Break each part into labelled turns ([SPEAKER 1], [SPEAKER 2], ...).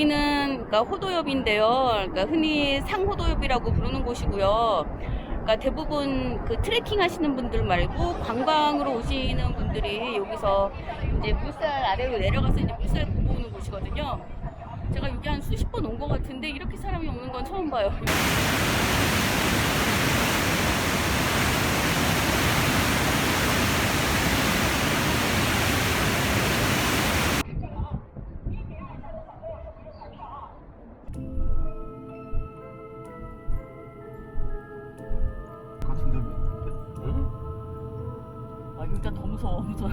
[SPEAKER 1] 여기는 그러니까 호도엽인데요. 그러니까 흔히 상호도엽이라고 부르는 곳이고요. 그러니까 대부분 그 트레킹 하시는 분들 말고 관광으로 오시는 분들이 여기서 이제 물살 아래로 내려가서 이제 물살 보고 오는 곳이거든요. 제가 여기 한 수십 번 온 것 같은데 이렇게 사람이 오는 건 처음 봐요. 아 진짜 더 무서워 무서워.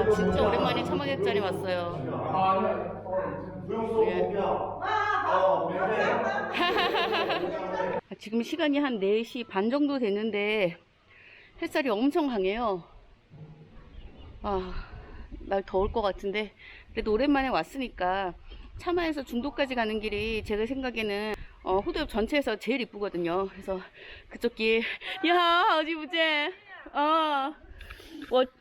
[SPEAKER 1] 아 진짜 오랜만에 차마객자리 왔어요. 예. 아, 지금 시간이 한 4시 반 정도 됐는데 햇살이 엄청 강해요. 아, 날 더울 것 같은데 그래도 오랜만에 왔으니까 차마에서 중도까지 가는 길이 제가 생각에는 어, 호도엽 전체에서 제일 이쁘거든요. 그래서 그쪽 길, 야, 어지 부제, 어, 我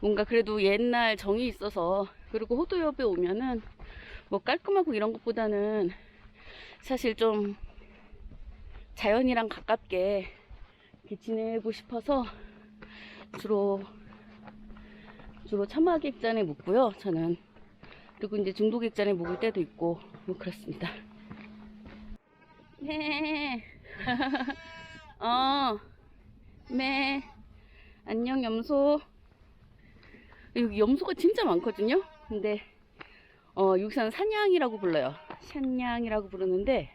[SPEAKER 1] 뭔가 그래도 옛날 정이 있어서 그리고 호도엽에 오면은 뭐 깔끔하고 이런 것보다는 사실 좀 자연이랑 가깝게 지내고 싶어서 주로 주로 참마객잔에 묵고요 저는 그리고 이제 중도객잔에 묵을 때도 있고 뭐 그렇습니다 네. 어, 네. 안녕 염소 여기 염소가 진짜 많거든요 근데 어 여기서는 산양이라고 불러요 산양이라고 부르는데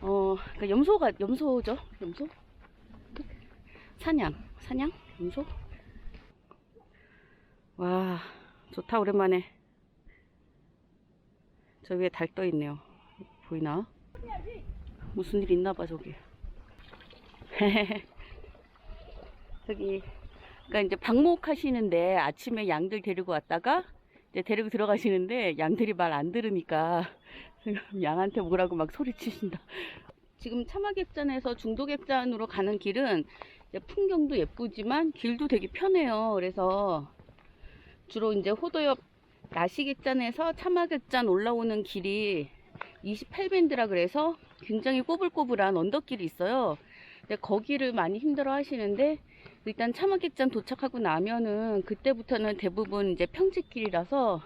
[SPEAKER 1] 어 그러니까 염소가 염소죠 염소 사냥, 사냥, 염소. 와, 좋다 오랜만에. 저 위에 달 떠 있네요. 보이나? 무슨 일 있나 봐 저기. 저기, 그러니까 이제 방목하시는데 아침에 양들 데리고 왔다가 이제 데리고 들어가시는데 양들이 말 안 들으니까 양한테 뭐라고 막 소리치신다. 지금 차마객잔에서 중도객잔으로 가는 길은 풍경도 예쁘지만 길도 되게 편해요. 그래서 주로 이제 호도엽 나시객잔에서 차마객잔 올라오는 길이 28밴드라 그래서 굉장히 꼬불꼬불한 언덕길이 있어요. 근데 거기를 많이 힘들어 하시는데 일단 차마객잔 도착하고 나면은 그때부터는 대부분 이제 평지길이라서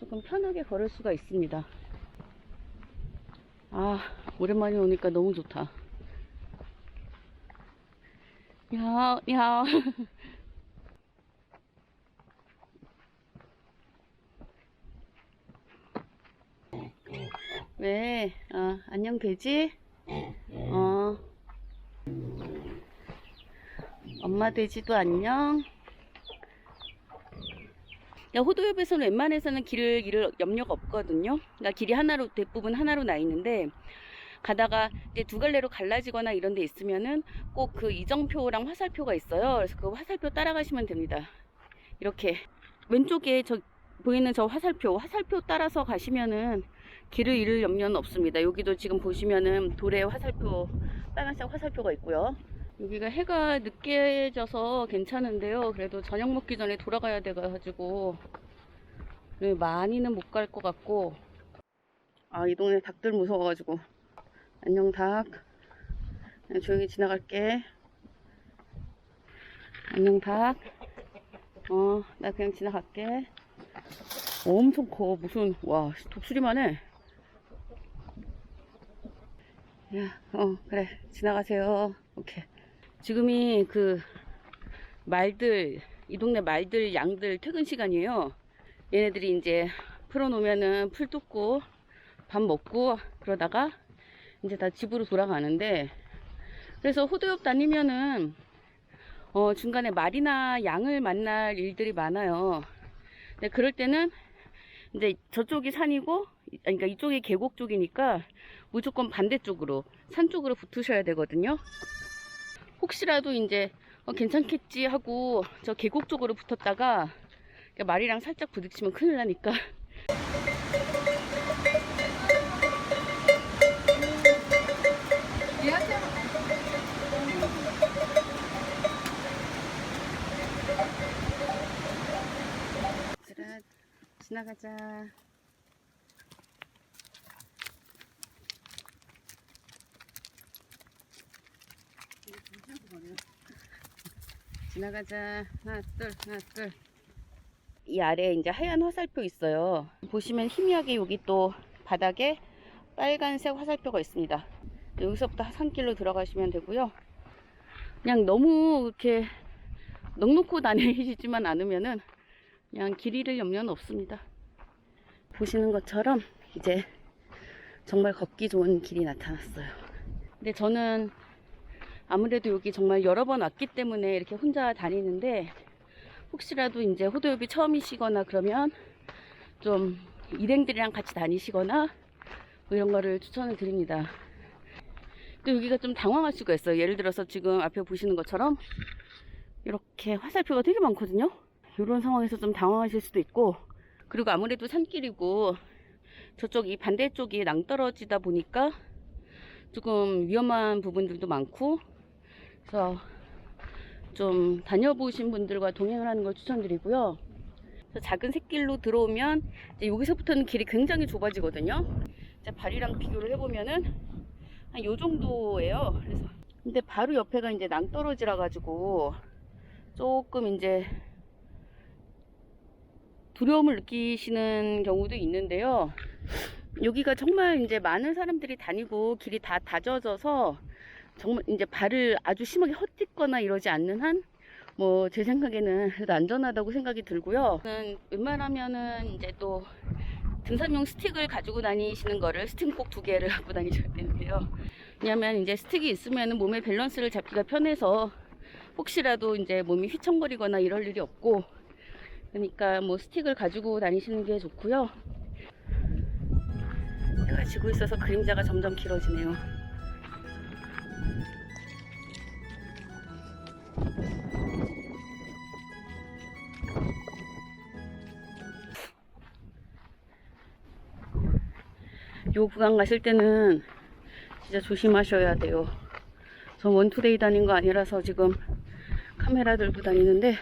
[SPEAKER 1] 조금 편하게 걸을 수가 있습니다. 아, 오랜만에 오니까 너무 좋다. 야, 야. 왜? 어, 안녕 돼지? 어. 엄마 돼지도 안녕. 야, 호도엽에서는 웬만해서는 길을 잃을 염려가 없거든요. 그러니까 길이 하나로 대부분 하나로 나 있는데 가다가 이제 두 갈래로 갈라지거나 이런 데 있으면은 꼭 그 이정표랑 화살표가 있어요. 그래서 그 화살표 따라가시면 됩니다. 이렇게 왼쪽에 저 보이는 저 화살표, 화살표 따라서 가시면은 길을 잃을 염려는 없습니다. 여기도 지금 보시면은 돌에 화살표, 빨간색 화살표가 있고요. 여기가 해가 늦게 져서 괜찮은데요. 그래도 저녁 먹기 전에 돌아가야 돼가지고 네, 많이는 못 갈 것 같고 아 이 동네 닭들 무서워가지고 안녕 닭 그냥 조용히 지나갈게 안녕 닭 어 나 그냥 지나갈게 엄청 커 무슨 와 독수리만 해 야, 어, 그래. 지나가세요. 오케이. 지금이 그 말들 이 동네 말들, 양들 퇴근 시간이에요. 얘네들이 이제 풀어놓으면은 풀 뜯고 밥 먹고 그러다가 이제 다 집으로 돌아가는데 그래서 호두엽 다니면은 어, 중간에 말이나 양을 만날 일들이 많아요. 근데 그럴 때는 이제 저쪽이 산이고 그러니까 이쪽이 계곡 쪽이니까 무조건 반대쪽으로 산 쪽으로 붙으셔야 되거든요. 혹시라도 이제 어, 괜찮겠지 하고 저 계곡 쪽으로 붙었다가 그러니까 말이랑 살짝 부딪히면 큰일 나니까 지나가자. 지나가자. 하나, 둘, 하나, 둘. 이 아래에 이제 하얀 화살표 있어요. 보시면 희미하게 여기 또 바닥에 빨간색 화살표가 있습니다. 여기서부터 산길로 들어가시면 되고요. 그냥 너무 이렇게 넉넉고 다니시지만 않으면은 그냥 길 잃을 염려는 없습니다. 보시는 것처럼 이제 정말 걷기 좋은 길이 나타났어요. 근데 저는 아무래도 여기 정말 여러 번 왔기 때문에 이렇게 혼자 다니는데 혹시라도 이제 호도엽이 처음이시거나 그러면 좀 일행들이랑 같이 다니시거나 뭐 이런 거를 추천을 드립니다. 또 여기가 좀 당황할 수가 있어요. 예를 들어서 지금 앞에 보시는 것처럼 이렇게 화살표가 되게 많거든요. 이런 상황에서 좀 당황하실 수도 있고 그리고 아무래도 산길이고 저쪽 이 반대쪽이 낭떠러지다 보니까 조금 위험한 부분들도 많고 그래서 좀 다녀보신 분들과 동행을 하는 걸 추천드리고요. 작은 샛길로 들어오면 여기서부터는 길이 굉장히 좁아지거든요. 발이랑 비교를 해보면은 한 요 정도예요. 그래서 근데 바로 옆에가 이제 낭떠러지라 가지고 조금 이제 두려움을 느끼시는 경우도 있는데요. 여기가 정말 이제 많은 사람들이 다니고 길이 다 다져져서 정말 이제 발을 아주 심하게 헛딛거나 이러지 않는 한 뭐 제 생각에는 그래도 안전하다고 생각이 들고요. 웬만하면은 이제 또 등산용 스틱을 가지고 다니시는 거를 스틱 꼭 두 개를 갖고 다니셔야 되는데요. 왜냐면 이제 스틱이 있으면 몸의 밸런스를 잡기가 편해서 혹시라도 이제 몸이 휘청거리거나 이럴 일이 없고 그러니까 뭐 스틱을 가지고 다니시는 게 좋고요. 해가 지고 있어서 그림자가 점점 길어지네요. 요 구간 가실 때는 진짜 조심하셔야 돼요. 저 원투데이 다닌 거 아니라서 지금 카메라 들고 다니는데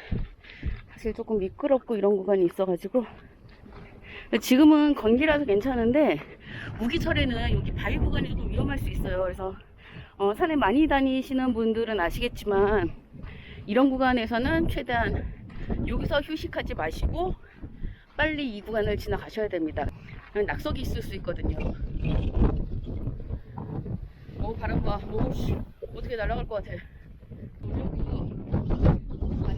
[SPEAKER 1] 사실 조금 미끄럽고 이런 구간이 있어가지고 지금은 건기라서 괜찮은데 우기철에는 여기 바위 구간이 조금 위험할 수 있어요. 그래서 어, 산에 많이 다니시는 분들은 아시겠지만 이런 구간에서는 최대한 여기서 휴식하지 마시고 빨리 이 구간을 지나가셔야 됩니다. 낙석이 있을 수 있거든요. 오 바람 봐. 오 씨. 어떻게 날아갈 것 같아.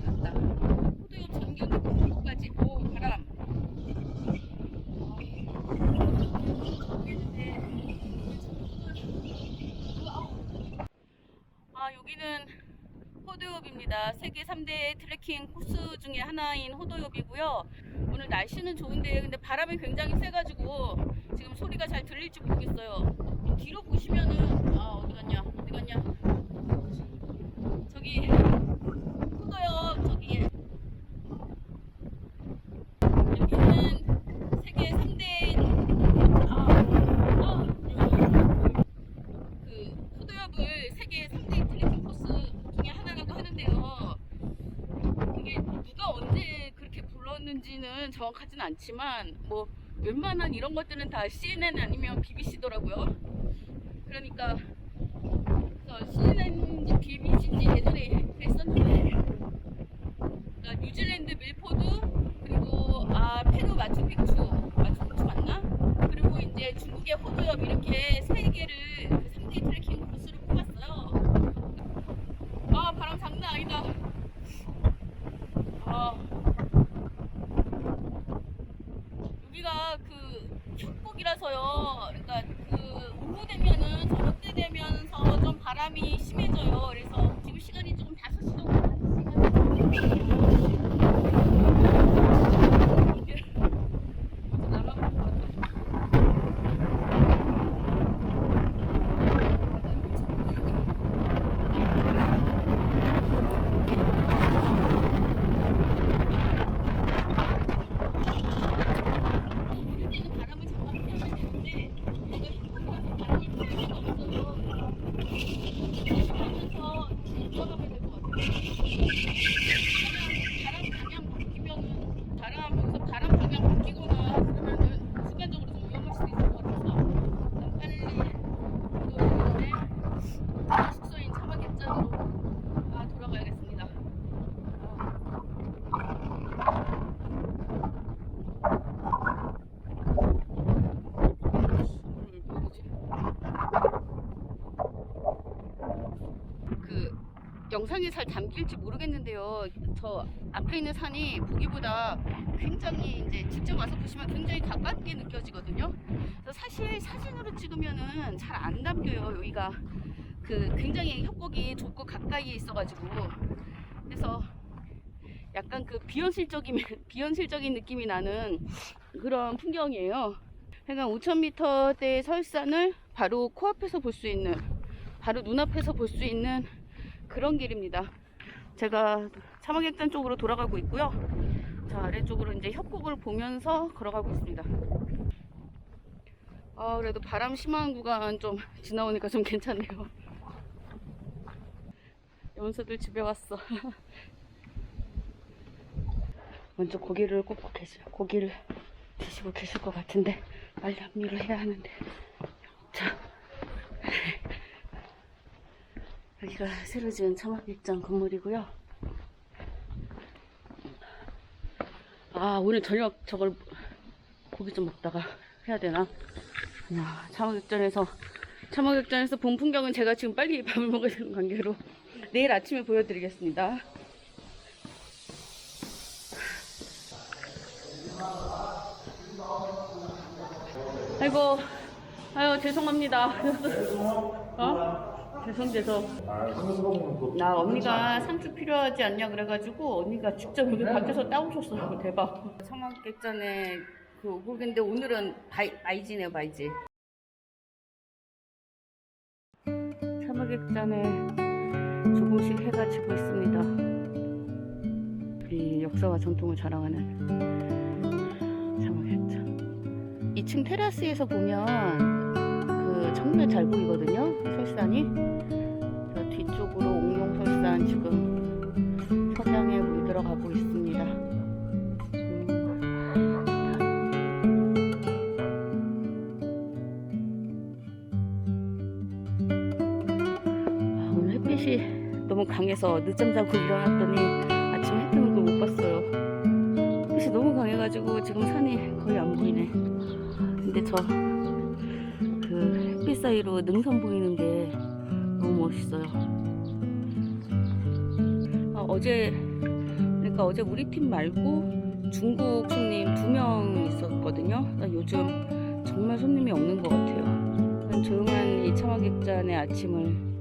[SPEAKER 1] 났다. 호두엽 전경이 공주까지 오 바람. 아 여기는 호도엽입니다. 세계 3대 트레킹 코스 중에 하나인 호도엽이고요. 오늘 날씨는 좋은데 근데 바람이 굉장히 세가지고 지금 소리가 잘 들릴지 모르겠어요. 뒤로 보시면은 아 어디 갔냐 어디 갔냐 저기 호도엽 저기 여기는 세계 3대 아, 아, 그 호도엽을 세계 3대 트레킹 코스 중에 하나라고 하는데요. 이게 누가 언제 그렇게 불렀는지는 정확하진 않지만 뭐 웬만한 이런 것들은 다 CNN 아니면 BBC더라고요. 그러니까 CNN인지 BBC인지 예전에 했었는데 그러니까 뉴질랜드 밀포드 그리고 아 페루 마추픽추 마추픽추 맞나? 그리고 이제 중국의 호두엽 이렇게 세 개를 그 3대 트레킹 코스로 뽑았어요. 아 바람 장난 아니다. 여기가 그 축복이라서요. 그러니까 그 오후 되면은 저녁 때 되면서 좀 바람이 심해져요. 영상에 잘 담길지 모르겠는데요. 저 앞에 있는 산이 보기보다 굉장히 이제 직접 와서 보시면 굉장히 가깝게 느껴지거든요. 사실 사진으로 찍으면은 잘 안 담겨요. 여기가 그 굉장히 협곡이 좁고 가까이에 있어가지고 그래서 약간 그 비현실적인 비현실적인 느낌이 나는 그런 풍경이에요. 그러니까 5,000m대 설산을 바로 코앞에서 볼 수 있는 바로 눈앞에서 볼 수 있는 그런 길입니다. 제가 사막액단 쪽으로 돌아가고 있고요. 자 아래쪽으로 이제 협곡을 보면서 걸어가고 있습니다. 아 그래도 바람 심한 구간 좀 지나오니까 좀 괜찮네요. 연수들 집에 왔어. 먼저 고기를 굽고 계시, 고기를 드시고 계실 것 같은데 빨리 합류를 해야 하는데 여기가 새로 지은 차막일장 건물이고요 아 오늘 저녁 저걸 고기 좀 먹다가 해야 되나 야 차막일장에서 차막일장에서 본 풍경은 제가 지금 빨리 밥을 먹어야 되는 관계로 내일 아침에 보여드리겠습니다 아이고, 아유 죄송합니다. 어? 죄송 죄송. 나 언니가 상추 필요하지 않냐 그래가지고 언니가 직접 여기 밖에서 따오셨어요. 대박. 청학객전에 그 오곡인데 오늘은 바이, 바이지네요 바이지. 사막객전에 조금씩 해가 지고 있습니다. 이 역사와 전통을 자랑하는 사막객전. 2층 테라스에서 보면 그 정말 잘 보이거든요. 설산이. 들어가고 있습니다. 아, 오늘 햇빛이 너무 강해서 늦잠 자고 일어났더니 아침에 해 뜨는 걸 못 봤어요. 햇빛이 너무 강해가지고 지금 산이 거의 안 보이네. 근데 저 그 햇빛 사이로 능선 보이는 게 너무 멋있어요. 아, 어제 그러니까 어제 우리 팀 말고 중국 손님 두 명 있었거든요. 나 요즘 정말 손님이 없는 것 같아요. 난 조용한 이 차마객잔의 아침을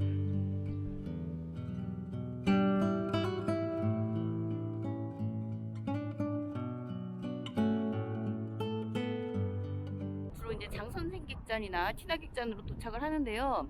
[SPEAKER 1] 장선생객잔이나 티나객잔으로 도착을 하는데요.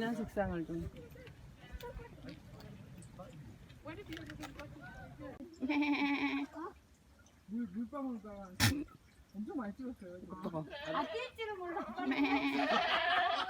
[SPEAKER 2] 진한 색상을 좀. 물 물방울 가 엄청 많이 찍었어요.
[SPEAKER 1] 어떡하.
[SPEAKER 3] 아, 뛸 줄은 몰라.